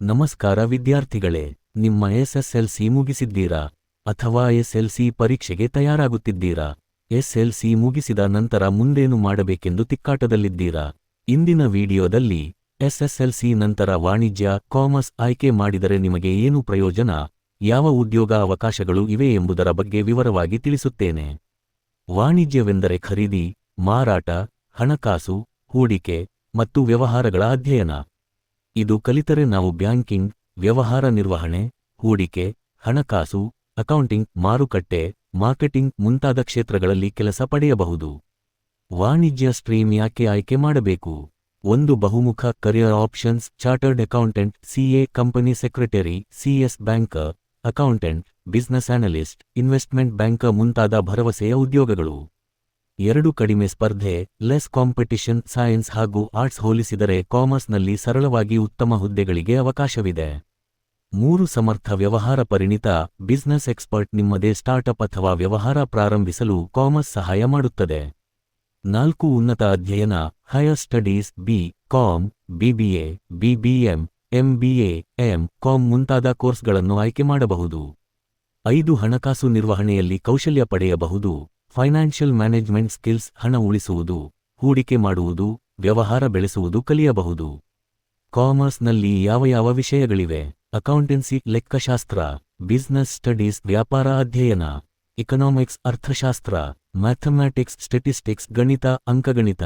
ನಮಸ್ಕಾರ ವಿದ್ಯಾರ್ಥಿಗಳೇ, ನಿಮ್ಮ ಎಸ್ಎಸ್ಎಲ್ಸಿ ಮುಗಿಸಿದ್ದೀರಾ ಅಥವಾ ಎಸ್ಎಲ್ಸಿ ಪರೀಕ್ಷೆಗೆ ತಯಾರಾಗುತ್ತಿದ್ದೀರಾ? ಎಸ್ಎಲ್ಸಿ ಮುಗಿಸಿದ ನಂತರ ಮುಂದೇನು ಮಾಡಬೇಕೆಂದು ತಿಕ್ಕಾಟದಲ್ಲಿದ್ದೀರಾ? ಇಂದಿನ ವಿಡಿಯೋದಲ್ಲಿ ಎಸ್ಎಸ್ಎಲ್ಸಿ ನಂತರ ವಾಣಿಜ್ಯ, ಕಾಮರ್ಸ್ ಆಯ್ಕೆ ಮಾಡಿದರೆ ನಿಮಗೆ ಏನು ಪ್ರಯೋಜನ? ಯಾವ ಉದ್ಯೋಗ ಅವಕಾಶಗಳು ಇವೆ ಎಂಬುದರ ಬಗ್ಗೆ ವಿವರವಾಗಿ ತಿಳಿಸುತ್ತೇನೆ. ವಾಣಿಜ್ಯವೆಂದರೆ ಖರೀದಿ, ಮಾರಾಟ, ಹಣಕಾಸು, ಹೂಡಿಕೆ ಮತ್ತು ವ್ಯವಹಾರಗಳ ಅಧ್ಯಯನ. ಇದು ಕಲಿತರೆ ನಾವು ಬ್ಯಾಂಕಿಂಗ್, ವ್ಯವಹಾರ ನಿರ್ವಹಣೆ, ಹೂಡಿಕೆ, ಹಣಕಾಸು, ಅಕೌಂಟಿಂಗ್, ಮಾರುಕಟ್ಟೆ, ಮಾರ್ಕೆಟಿಂಗ್ ಮುಂತಾದ ಕ್ಷೇತ್ರಗಳಲ್ಲಿ ಕೆಲಸ ಪಡೆಯಬಹುದು. ವಾಣಿಜ್ಯ ಸ್ಟ್ರೀಮ್ ಯಾಕೆ ಆಯ್ಕೆ ಮಾಡಬೇಕು? ಒಂದು ಬಹುಮುಖ career options chartered accountant CA company secretary CS banker accountant business analyst investment banker ಮುಂತಾದ ಭರವಸೆಯ ಉದ್ಯೋಗಗಳು. ಎರಡು ಕಡಿಮೆ ಸ್ಪರ್ಧೆ ಲೆಸ್ ಕಾಂಪಿಟಿಷನ್ ಸೈನ್ಸ್ ಹಾಗೂ ಆರ್ಟ್ಸ್ ಹೋಲಿಸಿದರೆ ಕಾಮರ್ಸ್ನಲ್ಲಿ ಸರಳವಾಗಿ ಉತ್ತಮ ಹುದ್ದೆಗಳಿಗೆ ಅವಕಾಶವಿದೆ. ಮೂರು ಸಮರ್ಥ ವ್ಯವಹಾರ ಪರಿಣಿತ ಬಿಸ್ನೆಸ್ ಎಕ್ಸ್ಪರ್ಟ್ ನಿಮ್ಮದೇ ಸ್ಟಾರ್ಟ್ಅಪ್ ಅಥವಾ ವ್ಯವಹಾರ ಪ್ರಾರಂಭಿಸಲು ಕಾಮರ್ಸ್ ಸಹಾಯ ಮಾಡುತ್ತದೆ. ನಾಲ್ಕು ಉನ್ನತ ಅಧ್ಯಯನ higher studies B com BBA BBM MBA M com ಮುಂತಾದ ಕೋರ್ಸ್ಗಳನ್ನು ಆಯ್ಕೆ ಮಾಡಬಹುದು. ಐದು ಹಣಕಾಸು ನಿರ್ವಹಣೆಯಲ್ಲಿ ಕೌಶಲ್ಯ ಪಡೆಯಬಹುದು. ಫೈನಾನ್ಷಿಯಲ್ ಮ್ಯಾನೇಜ್ಮೆಂಟ್ ಸ್ಕಿಲ್ಸ್ ಹಣ ಉಳಿಸುವುದು, ಹೂಡಿಕೆ ಮಾಡುವುದು, ವ್ಯವಹಾರ ಬೆಳೆಸುವುದು ಕಲಿಯಬಹುದು. ಕಾಮರ್ಸ್ನಲ್ಲಿ ಯಾವ ಯಾವ ವಿಷಯಗಳಿವೆ? ಅಕೌಂಟೆನ್ಸಿ, ಲೆಕ್ಕಶಾಸ್ತ್ರ, ಬಿಸ್ನೆಸ್ ಸ್ಟಡೀಸ್, ವ್ಯಾಪಾರ ಅಧ್ಯಯನ ಇಕನಾಮಿಕ್ಸ್ ಅರ್ಥಶಾಸ್ತ್ರ, ಮ್ಯಾಥಮ್ಯಾಟಿಕ್ಸ್ ಸ್ಟೆಟಿಸ್ಟಿಕ್ಸ್ ಗಣಿತ, ಅಂಕಗಣಿತ,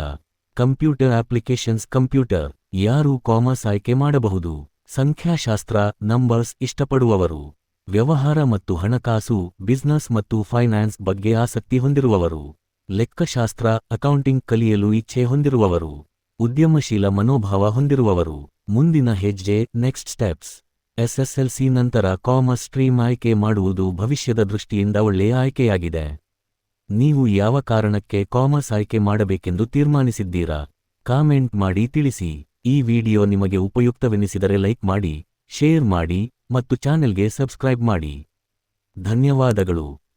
ಕಂಪ್ಯೂಟರ್ ಅಪ್ಲಿಕೇಶನ್ಸ್ ಕಂಪ್ಯೂಟರ್, ಯಾರು ಕಾಮರ್ಸ್ ಆಯ್ಕೆ ಮಾಡಬಹುದು. ಸಂಖ್ಯಾಶಾಸ್ತ್ರ, ನಂಬರ್ಸ್ ಇಷ್ಟಪಡುವವರು. ವ್ಯವಹಾರ ಮತ್ತು ಹಣಕಾಸು, ಬಿಸ್ನೆಸ್ ಮತ್ತು ಫೈನಾನ್ಸ್ ಬಗ್ಗೆ ಆಸಕ್ತಿ ಹೊಂದಿರುವವರು. ಲೆಕ್ಕಶಾಸ್ತ್ರ, ಅಕೌಂಟಿಂಗ್ ಕಲಿಯಲು ಇಚ್ಛೆ ಹೊಂದಿರುವವರು. ಉದ್ಯಮಶೀಲ ಮನೋಭಾವ ಹೊಂದಿರುವವರು. ಮುಂದಿನ ಹೆಜ್ಜೆ ನೆಕ್ಸ್ಟ್ ಸ್ಟೆಪ್ಸ್ ಎಸ್ಎಸ್ಎಲ್ಸಿ ನಂತರ ಕಾಮರ್ಸ್ ಸ್ಟ್ರೀಮ್ ಆಯ್ಕೆ ಮಾಡುವುದು ಭವಿಷ್ಯದ ದೃಷ್ಟಿಯಿಂದ ಒಳ್ಳೆಯ ಆಯ್ಕೆಯಾಗಿದೆ. ನೀವು ಯಾವ ಕಾರಣಕ್ಕೆ ಕಾಮರ್ಸ್ ಆಯ್ಕೆ ಮಾಡಬೇಕೆಂದು ತೀರ್ಮಾನಿಸಿದ್ದೀರಾ? ಕಾಮೆಂಟ್ ಮಾಡಿ ತಿಳಿಸಿ. ಈ ವಿಡಿಯೋ ನಿಮಗೆ ಉಪಯುಕ್ತವೆನಿಸಿದರೆ ಲೈಕ್ ಮಾಡಿ, ಶೇರ್ ಮಾಡಿ. ಮತ್ತು ಚಾನೆಲ್ಗೆ ಸಬ್ಸ್ಕ್ರೈಬ್ ಮಾಡಿ. ಧನ್ಯವಾದಗಳು.